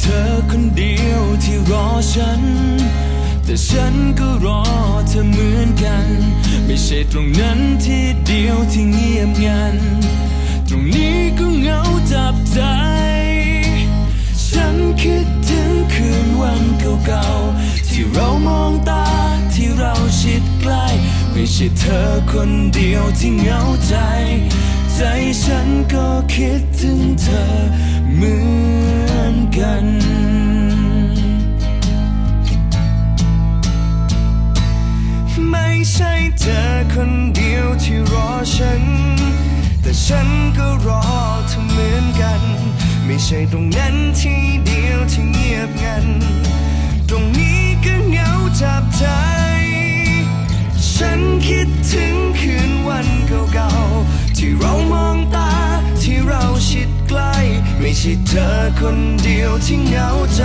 เธอคนเดียวที่รอฉัน แต่ฉันก็รอเธอเหมือนกัน ไม่ใช่ตรงนั้นที่เดียวที่เงียบงัน ตรงนี้ก็เหงาจับใจ ฉันคิดถึงคืนวันเก่าๆที่เรามองตาที่เราชิดใกล้ ไม่ใช่เธอคนเดียวที่เหงาใจ ใจฉันก็คิดถึงเธอเหมือ ใช่เธอคนเดียวที่รอฉัน แต่ฉันก็รอเธอเหมือนกัน ไม่ใช่ตรงนั้นที่เดียวที่เงียบงัน ตรงนี้ก็เหงาจับใจฉันคิดถึงคืนวันเก่าๆ ที่เรามองตาที่เราชิดใกล้ ไม่ใช่เธอคนเดียวที่เหงาใจ